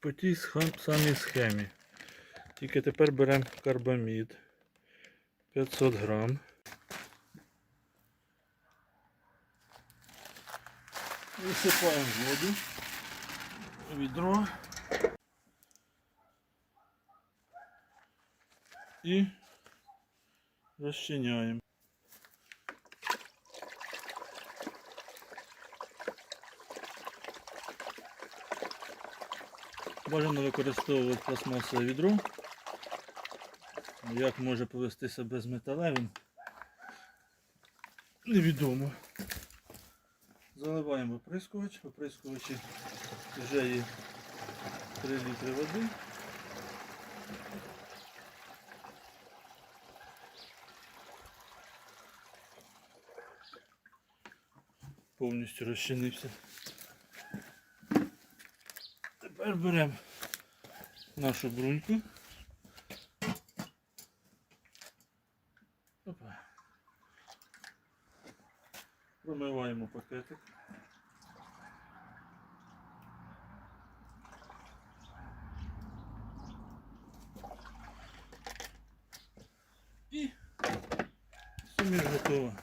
по тій самій схемі. Тільки тепер беремо карбамід 500 грам. Висипаємо воду відро і розчиняємо. Бажано використовувати пластмасове відро. Як може повести себе з металевим? Невідомо. Заливаємо оприскувач. Оприскувачі вже є 3 літри води. Повністю розчинився. Тепер беремо нашу бруньку. Опа. Промиваємо пакетик. І суміш готова.